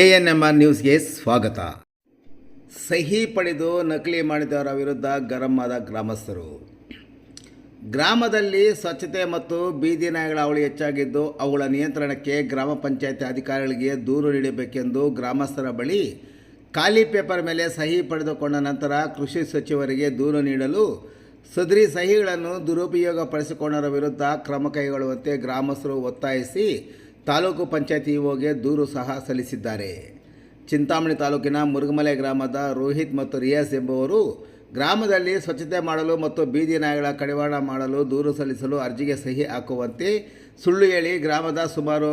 A N M R ನ್ಯೂಸ್ಗೆ ಸ್ವಾಗತ. ಸಹಿ ಪಡೆದು ನಕಲಿ ಮಾಡಿದವರ ವಿರುದ್ಧ ಗರಂ ಆದ ಗ್ರಾಮಸ್ಥರು. ಗ್ರಾಮದಲ್ಲಿ ಸ್ವಚ್ಛತೆ ಮತ್ತು ಬೀದಿ ನಾಯಿಗಳ ಅವಳಿ ಹೆಚ್ಚಾಗಿದ್ದು ಅವುಗಳ ನಿಯಂತ್ರಣಕ್ಕೆ ಗ್ರಾಮ ಪಂಚಾಯತ್ ಅಧಿಕಾರಿಗಳಿಗೆ ದೂರು ನೀಡಬೇಕೆಂದು ಗ್ರಾಮಸ್ಥರ ಬಳಿ ಖಾಲಿ ಪೇಪರ್ ಮೇಲೆ ಸಹಿ ಪಡೆದುಕೊಂಡ ನಂತರ ಕೃಷಿ ಸಚಿವರಿಗೆ ದೂರು ನೀಡಲು ಸದರಿ ಸಹಿಗಳನ್ನು ದುರುಪಯೋಗಪಡಿಸಿಕೊಂಡರ ವಿರುದ್ಧ ಕ್ರಮ ಕೈಗೊಳ್ಳುವಂತೆ ಗ್ರಾಮಸ್ಥರು ಒತ್ತಾಯಿಸಿ ತಾಲೂಕು ಪಂಚಾಯತಿ ಇಒಗೆ ದೂರು ಸಹ ಸಲ್ಲಿಸಿದ್ದಾರೆ. ಚಿಂತಾಮಣಿ ತಾಲೂಕಿನ ಮುರುಗಮಲೆ ಗ್ರಾಮದ ರೋಹಿತ್ ಮತ್ತು ರಿಯಾಸ್ ಎಂಬುವರು ಗ್ರಾಮದಲ್ಲಿ ಸ್ವಚ್ಛತೆ ಮಾಡಲು ಮತ್ತು ಬೀದಿ ನಾಯಿಗಳ ಕಡಿವಾಣ ಮಾಡಲು ದೂರು ಸಲ್ಲಿಸಲು ಅರ್ಜಿಗೆ ಸಹಿ ಹಾಕುವಂತೆ ಸುಳ್ಳು ಹೇಳಿ ಗ್ರಾಮದ ಸುಮಾರು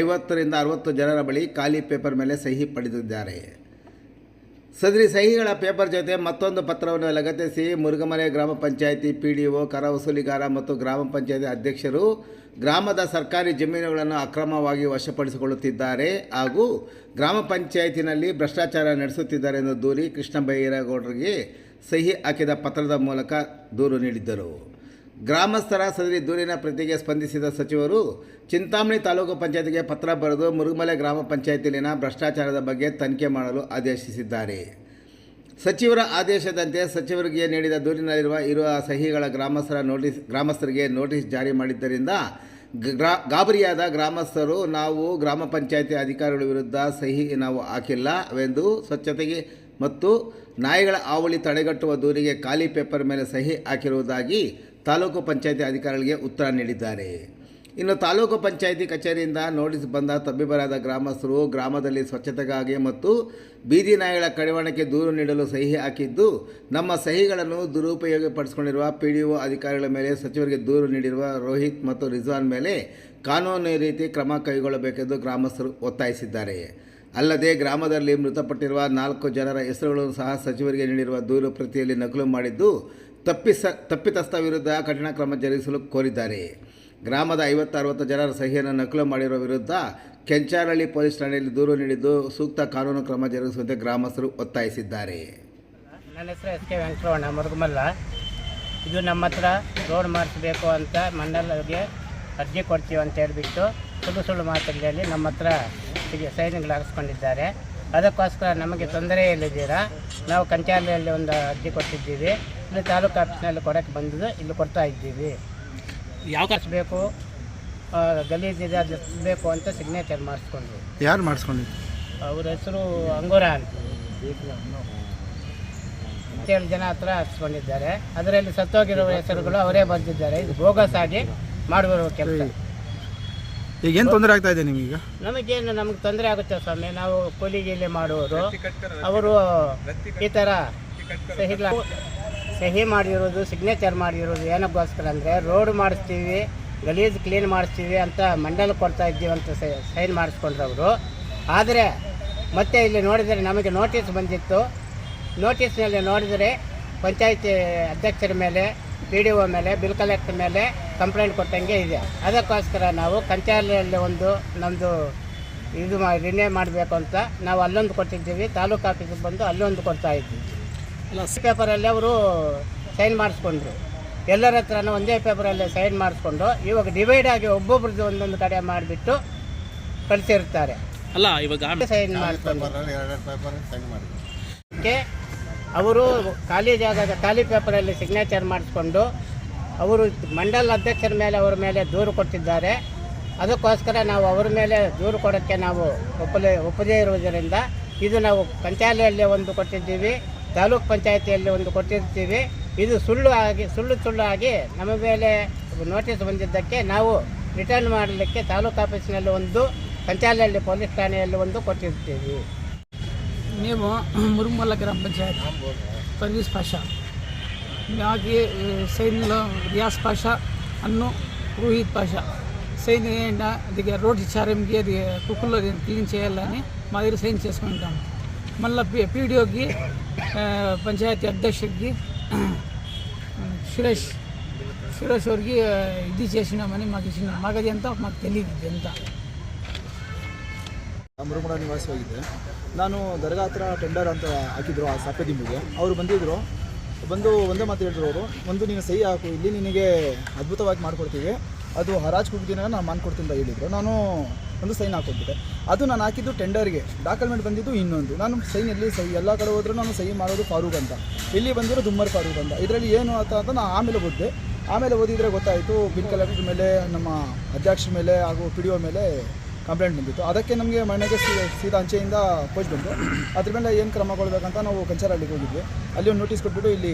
ಐವತ್ತರಿಂದ ಅರವತ್ತು ಜನರ ಬಳಿ ಖಾಲಿ ಪೇಪರ್ ಮೇಲೆ ಸಹಿ ಪಡೆದಿದ್ದಾರೆ. ಸದರಿ ಸಹಿಗಳ ಪೇಪರ್ ಜೊತೆ ಮತ್ತೊಂದು ಪತ್ರವನ್ನು ಲಗತ್ತಿಸಿ ಮುರುಗಮನೆ ಗ್ರಾಮ ಪಂಚಾಯಿತಿ ಪಿ ಡಿ ಒ ಕರ ವಸೂಲಿಗಾರ ಮತ್ತು ಗ್ರಾಮ ಪಂಚಾಯಿತಿ ಅಧ್ಯಕ್ಷರು ಗ್ರಾಮದ ಸರ್ಕಾರಿ ಜಮೀನುಗಳನ್ನು ಅಕ್ರಮವಾಗಿ ವಶಪಡಿಸಿಕೊಳ್ಳುತ್ತಿದ್ದಾರೆ ಹಾಗೂ ಗ್ರಾಮ ಪಂಚಾಯತಿನಲ್ಲಿ ಭ್ರಷ್ಟಾಚಾರ ನಡೆಸುತ್ತಿದ್ದಾರೆ ಎಂದು ದೂರಿ ಕೃಷ್ಣ ಬೈರೇಗೌಡರಿಗೆ ಸಹಿ ಹಾಕಿದ ಪತ್ರದ ಮೂಲಕ ದೂರು ನೀಡಿದ್ದರು. ಗ್ರಾಮಸ್ಥರ ಸದರಿ ದೂರಿನ ಪ್ರತಿಗೆ ಸ್ಪಂದಿಸಿದ ಸಚಿವರು, ಚಿಂತಾಮಣಿ ತಾಲೂಕು ಪಂಚಾಯತಿಗೆ ಪತ್ರ ಬರೆದು ಮುರುಗಮಲೆ ಗ್ರಾಮ ಪಂಚಾಯತಿಯಲ್ಲಿನ ಭ್ರಷ್ಟಾಚಾರದ ಬಗ್ಗೆ ತನಿಖೆ ಮಾಡಲು ಆದೇಶಿಸಿದ್ದಾರೆ. ಸಚಿವರ ಆದೇಶದಂತೆ ಸಚಿವರಿಗೆ ನೀಡಿದ ದೂರಿನಲ್ಲಿರುವ ಇರುವ ಸಹಿಗಳ ಗ್ರಾಮಸ್ಥರ ನೋಟಿಸ್, ಗ್ರಾಮಸ್ಥರಿಗೆ ನೋಟಿಸ್ ಜಾರಿ ಮಾಡಿದ್ದರಿಂದ ಗಾಬರಿಯಾದ ಗ್ರಾಮಸ್ಥರು, ನಾವು ಗ್ರಾಮ ಪಂಚಾಯತಿ ಅಧಿಕಾರಿಗಳ ವಿರುದ್ಧ ಸಹಿ ನಾವು ಹಾಕಿಲ್ಲ ಎಂದು ಸ್ವಚ್ಛತೆಗೆ ಮತ್ತು ನಾಯಿಗಳ ಹಾವಳಿ ತಡೆಗಟ್ಟುವ ದೂರಿಗೆ ಖಾಲಿ ಪೇಪರ್ ಮೇಲೆ ಸಹಿ ಹಾಕಿರುವುದಾಗಿ ತಾಲೂಕು ಪಂಚಾಯಿತಿ ಅಧಿಕಾರಿಗಳಿಗೆ ಉತ್ತರ ನೀಡಿದ್ದಾರೆ. ಇನ್ನು ತಾಲೂಕು ಪಂಚಾಯಿತಿ ಕಚೇರಿಯಿಂದ ನೋಟಿಸ್ ಬಂದ ತಬ್ಬಿಬರಾದ ಗ್ರಾಮಸ್ಥರು ಗ್ರಾಮದಲ್ಲಿ ಸ್ವಚ್ಛತೆಗಾಗಿ ಮತ್ತು ಬೀದಿ ನಾಯಿಗಳ ಕಡಿವಾಣಕ್ಕೆ ದೂರು ನೀಡಲು ಸಹಿ ಹಾಕಿದ್ದು, ನಮ್ಮ ಸಹಿಗಳನ್ನು ದುರುಪಯೋಗಪಡಿಸಿಕೊಂಡಿರುವ ಪಿ ಡಿ ಒ ಅಧಿಕಾರಿಗಳ ಮೇಲೆ ಸಚಿವರಿಗೆ ದೂರು ನೀಡಿರುವ ರೋಹಿತ್ ಮತ್ತು ರಿಜ್ವಾನ್ ಮೇಲೆ ಕಾನೂನು ರೀತಿ ಕ್ರಮ ಕೈಗೊಳ್ಳಬೇಕೆಂದು ಗ್ರಾಮಸ್ಥರು ಒತ್ತಾಯಿಸಿದ್ದಾರೆ. ಅಲ್ಲದೆ ಗ್ರಾಮದಲ್ಲಿ ಮೃತಪಟ್ಟಿರುವ ನಾಲ್ಕು ಜನರ ಹೆಸರುಗಳನ್ನು ಸಹ ಸಚಿವರಿಗೆ ನೀಡಿರುವ ದೂರು ಪ್ರತಿಯಲ್ಲಿ ನಕಲು ಮಾಡಿದ್ದು ತಪ್ಪಿಸ, ತಪ್ಪಿತಸ್ಥ ವಿರುದ್ಧ ಕಠಿಣ ಕ್ರಮ ಜರುಗಿಸಲು ಕೋರಿದ್ದಾರೆ. ಗ್ರಾಮದ ಐವತ್ತು ಅರವತ್ತು ಜನರ ಸಹಿಯನ್ನು ನಕಲು ಮಾಡಿರುವ ವಿರುದ್ಧ ಕೆಂಚಾರಳ್ಳಿ ಪೊಲೀಸ್ ಠಾಣೆಯಲ್ಲಿ ದೂರು ನೀಡಿದ್ದು ಸೂಕ್ತ ಕಾನೂನು ಕ್ರಮ ಜರುಗಿಸುವಂತೆ ಗ್ರಾಮಸ್ಥರು ಒತ್ತಾಯಿಸಿದ್ದಾರೆ. ನನ್ನ ಹೆಸರು ಎಸ್ ಕೆ ವೆಂಕಟರಮಣ ಮುರುಗಮಲ್ಲ. ಇದು ನಮ್ಮ ಹತ್ರ ರೋಡ್ ಮಾಡಿಸ್ಬೇಕು ಅಂತ ಮಂಡಲಗೆ ಅರ್ಜಿ ಕೊಡ್ತೀವಿ ಅಂತ ಹೇಳಿಬಿಟ್ಟು ಸುಳ್ಳು ಸುಳ್ಳು ಮಾತುಗಳಲ್ಲಿ ನಮ್ಮ ಹತ್ರ ಸೈನ್ಗಳು ಹಾಕಿಸ್ಕೊಂಡಿದ್ದಾರೆ. ಅದಕ್ಕೋಸ್ಕರ ನಮಗೆ ತೊಂದರೆ ಇಲ್ಲದಿರ ನಾವು ಕಂಚಾಲೆಯಲ್ಲಿ ಒಂದು ಅರ್ಜಿ ಕೊಟ್ಟಿದ್ದೀವಿ. ಇಲ್ಲಿ ತಾಲೂಕು ಆಫೀಸ್ನಲ್ಲಿ ಕೊಡೋಕ್ಕೆ ಬಂದಿದೆ. ಇಲ್ಲಿ ಕೊಡ್ತಾ ಇದ್ದೀವಿ. ಯಾವ ಬೇಕು ಆ, ಗಲೀಜಿದೆ ಅದು ಬೇಕು ಅಂತ ಸಿಗ್ನೇಚರ್ ಮಾಡಿಸ್ಕೊಂಡ್ರು. ಯಾರು ಮಾಡಿಸ್ಕೊಂಡಿದ್ದು? ಅವ್ರ ಹೆಸರು ಅಂಗೋರ ಅಂತ. ಏಳು ಜನ ಹತ್ರ ಹಚ್ಕೊಂಡಿದ್ದಾರೆ. ಅದರಲ್ಲಿ ಸತ್ತೋಗಿರೋ ಹೆಸರುಗಳು ಅವರೇ ಬಂದಿದ್ದಾರೆ. ಇದು ಬೋಗಸ್ ಆಗಿ ಮಾಡುವ ಕೆಲಸ. ಈಗ ಏನು ತೊಂದರೆ ಆಗ್ತಾ ಇದೆ ನಿಮಗೀಗ ನಮಗೇನು ನಮಗೆ ತೊಂದರೆ ಆಗುತ್ತೆ ಸ್ವಾಮಿ. ನಾವು ಕೂಲಿ ಗೀಲಿ ಮಾಡುವವರು. ಅವರು ಈ ಥರ ಸಹಿಗಳ ಸಹಿ ಮಾಡಿರೋದು ಸಿಗ್ನೇಚರ್ ಮಾಡಿರೋದು ಏನಕ್ಕೋಸ್ಕರ ಅಂದರೆ ರೋಡ್ ಮಾಡಿಸ್ತೀವಿ, ಗಲೀಜು ಕ್ಲೀನ್ ಮಾಡಿಸ್ತೀವಿ ಅಂತ ಮಂಡಲ ಕೊಡ್ತಾ ಇದ್ದೀವಿ ಅಂತ ಸೈನ್ ಮಾಡಿಸ್ಕೊಂಡ್ರವರು. ಆದರೆ ಮತ್ತೆ ಇಲ್ಲಿ ನೋಡಿದರೆ ನಮಗೆ ನೋಟಿಸ್ ಬಂದಿತ್ತು. ನೋಟಿಸ್ನಲ್ಲಿ ನೋಡಿದರೆ ಪಂಚಾಯತಿ ಅಧ್ಯಕ್ಷರ ಮೇಲೆ ಪಿ ಡಿ ಒ ಮೇಲೆ ಬಿಲ್ ಕಲೆಕ್ಟರ್ ಮೇಲೆ ಕಂಪ್ಲೇಂಟ್ ಕೊಟ್ಟಂಗೆ ಇದೆ. ಅದಕ್ಕೋಸ್ಕರ ನಾವು ಕಂಚಾಲಯಲ್ಲಿ ಒಂದು ನಮ್ಮದು ಇದು ಮಾಡಿ ರಿನ್ಯೂ ಮಾಡಬೇಕು ಅಂತ ನಾವು ಅಲ್ಲೊಂದು ಕೊಟ್ಟಿದ್ದೀವಿ. ತಾಲೂಕು ಆಫೀಸಿಗೆ ಬಂದು ಅಲ್ಲೊಂದು ಕೊಡ್ತಾ ಇದ್ದೀವಿ. ಪೇಪರಲ್ಲಿ ಅವರು ಸೈನ್ ಮಾಡಿಸ್ಕೊಂಡ್ರು. ಎಲ್ಲರ ಹತ್ರನೂ ಒಂದೇ ಪೇಪರಲ್ಲೇ ಸೈನ್ ಮಾಡಿಸ್ಕೊಂಡು ಇವಾಗ ಡಿವೈಡ್ ಆಗಿ ಒಬ್ಬೊಬ್ರದ್ದು ಒಂದೊಂದು ಕಡೆ ಮಾಡಿಬಿಟ್ಟು ಕಳಿಸಿರ್ತಾರೆ. ಅಲ್ಲ ಇವಾಗ ಸೈನ್ ಮಾಡಿಸ್ಕೊಂಡು ಅವರು ಖಾಲಿ ಜಾಗದ ಖಾಲಿ ಪೇಪರಲ್ಲಿ ಸಿಗ್ನೇಚರ್ ಮಾಡಿಸ್ಕೊಂಡು ಅವರು ಮಂಡಲ ಅಧ್ಯಕ್ಷರ ಮೇಲೆ ಅವರ ಮೇಲೆ ದೂರು ಕೊಟ್ಟಿದ್ದಾರೆ. ಅದಕ್ಕೋಸ್ಕರ ನಾವು ಅವರ ಮೇಲೆ ದೂರು ಕೊಡೋಕ್ಕೆ ನಾವು ಒಪ್ಪಲೇ ಒಪ್ಪದೇ ಇರುವುದರಿಂದ ಇದು ನಾವು ಪಂಚಾಯತಿಯಲ್ಲಿ ಒಂದು ಕೊಟ್ಟಿದ್ದೀವಿ. ತಾಲೂಕ್ ಪಂಚಾಯತಿಯಲ್ಲಿ ಒಂದು ಕೊಟ್ಟಿರ್ತೀವಿ ಇದು ಸುಳ್ಳು ಆಗಿ ಸುಳ್ಳು ಸುಳ್ಳು ಆಗಿ ನಮ್ಮ ಮೇಲೆ ನೋಟಿಸ್ ಬಂದಿದ್ದಕ್ಕೆ ನಾವು ರಿಟರ್ನ್ ಮಾಡಲಿಕ್ಕೆ ತಾಲೂಕು ಆಫೀಸಿನಲ್ಲಿ ಒಂದು ಪಂಚಾಯತಿಯಲ್ಲಿ ಪೊಲೀಸ್ ಠಾಣೆಯಲ್ಲಿ ಒಂದು ಕೊಟ್ಟಿರ್ತೀವಿ మేము మురుమల్ల గ్రామ పంచాయత్ పర్వీస్ పాషా మాకి సైన్లో రియాజ్ పాషా అన్ను రోహిత్ పాషా సైన్ ఏంటంటే అది రోడ్ ఇచ్చారంకి అది కుక్కుల్లో క్లీన్ చేయాలని మా దగ్గర సైన్ చేసుకుంటాం మళ్ళీ పీ పీడిఓకి పంచాయతీ అధ్యక్షుడికి సురేష్ సురేష్ ಅವ್ರಿಗೆ ఇది చేసినామని మాకు ఇచ్చిన మాకు అది ఎంత మాకు తెలియదు ఇది ఎంత ಮುರುಮುಡ ನಿವಾಸವಾಗಿದ್ದೆ ನಾನು ದರ್ಗಾ ಹತ್ರ ಟೆಂಡರ್ ಅಂತ ಹಾಕಿದ್ರು ಆ ಸಾಪೆ ದಿಂಬಿಗೆ ಅವರು ಬಂದಿದ್ದರು ಬಂದು ಒಂದೇ ಮಾತು ಹೇಳಿದ್ರು ಅವರು ಒಂದು ನೀನು ಸಹಿ ಹಾಕು ಇಲ್ಲಿ ನಿನಗೆ ಅದ್ಭುತವಾಗಿ ಮಾಡಿಕೊಡ್ತೀವಿ ಅದು ಹರಾಜು ಕುಗ್ದಿನ ನಾನು ಮಾಡ್ಕೊಡ್ತೀನಿ ಅಂತ ಹೇಳಿದರು ನಾನು ಒಂದು ಸೈನ್ ಹಾಕೊಟ್ಟಿದೆ ಅದು ನಾನು ಹಾಕಿದ್ದು ಟೆಂಡರ್ಗೆ ಡಾಕ್ಯುಮೆಂಟ್ ಬಂದಿದ್ದು ಇನ್ನೊಂದು. ನಾನು ಸೈನ್ ಎಲ್ಲಿ ಸೈ ಎಲ್ಲ ಕಡೆ ಹೋದ್ರೂ ನಾನು ಸೈನ್ ಮಾಡೋದು ಫಾರೂಕ್ ಅಂತ. ಇಲ್ಲಿ ಬಂದಿರೋ ದುಮ್ಮರ್ ಫಾರೂಕ್ ಅಂತ. ಇದರಲ್ಲಿ ಏನು ಅಂತ ಅಂತ ನಾನು ಆಮೇಲೆ ಓದಿದೆ. ಆಮೇಲೆ ಓದಿದರೆ ಗೊತ್ತಾಯಿತು, ಬಿಲ್ ಕಲೆಕ್ಟರ್ ಮೇಲೆ, ನಮ್ಮ ಅಧ್ಯಕ್ಷರ ಮೇಲೆ ಹಾಗೂ ಪಿ ಡಿ ಒ ಮೇಲೆ ಕಂಪ್ಲೇಂಟ್ ಬಂದಿತ್ತು. ಅದಕ್ಕೆ ನಮಗೆ ಮನೆಗೆ ಸೀದಾ ಅಂಚೆಯಿಂದ ಪೋಸ್ಟ್ ಬಂತು. ಅದ್ರ ಮೇಲೆ ಏನು ಕ್ರಮ ಕೊಡಬೇಕಂತ ನಾವು ಕಂಚರಹಳ್ಳಿಗೆ ಹೋಗಿದ್ವಿ. ಅಲ್ಲಿ ಒಂದು ನೋಟಿಸ್ ಕೊಟ್ಬಿಟ್ಟು ಇಲ್ಲಿ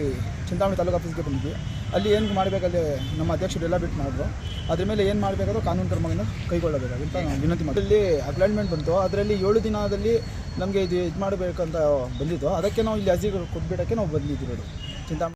ಚಿಂತಾಮಣಿ ತಾಲೂಕು ಆಫೀಸ್ಗೆ ಬಂದಿದ್ವಿ ಅಲ್ಲಿ ಏನು ಮಾಡಬೇಕಲ್ಲಿ ನಮ್ಮ ಅಧ್ಯಕ್ಷರು ಎಲ್ಲ ಬಿಟ್ಟು ಮಾಡಿದ್ರು. ಅದ್ರ ಮೇಲೆ ಏನು ಮಾಡಬೇಕಾದ್ರೂ ಕಾನೂನು ಕ್ರಮವನ್ನು ಕೈಗೊಳ್ಳಬೇಕಾಗಿಂತ ವಿನಂತಿ ಮಾಡಿ ಇಲ್ಲಿ ಅಪ್ಲಾಯ್ಮೆಂಟ್ ಬಂತು. ಅದರಲ್ಲಿ ಏಳು ದಿನದಲ್ಲಿ ನಮಗೆ ಇದು ಇದು ಮಾಡಬೇಕಂತ ಬಂದಿತ್ತು. ಅದಕ್ಕೆ ನಾವು ಇಲ್ಲಿ ಅರ್ಜಿ ಕೊಟ್ಬಿಡೋಕ್ಕೆ ನಾವು ಬಂದಿದ್ದೀವಿ ಚಿಂತಾಮಣಿ